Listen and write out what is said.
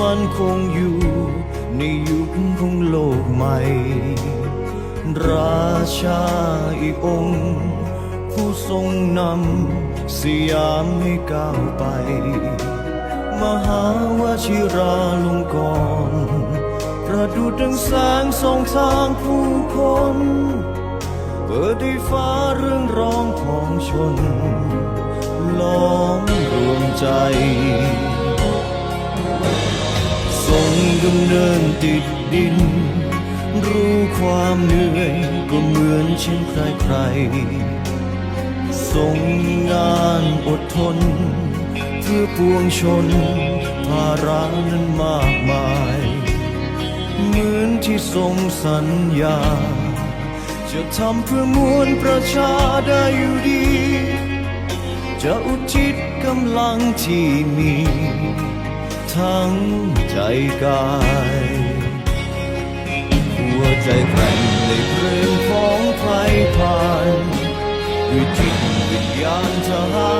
มันคงอยู่ในยุคของโลกใหม่ ราชาอีกองค์ ผู้ทรงนำสยามให้ก้าวไป มหาวชิราลงกรณประดุจดังแสงส่องทางผู้คน เปิดให้ฟ้าเรื่องร้องของชนล้อมรวมใจ รงเนินติดดิน รู้ความเหนื่อยก็เหมือนเช่นใครใครๆทรงงานอดทน เพื่อปวงชน ภาระนั้นมากมาย เหมือนที่ทรงสัญญา จะทำเพื่อมวลประชาได้อยู่ดี จะอุทิศกำลังที่มี ทั้งใจกาย หัวใจแกร่งในเครื่องของไพผ่านด้วยจิตวิญญาณทหา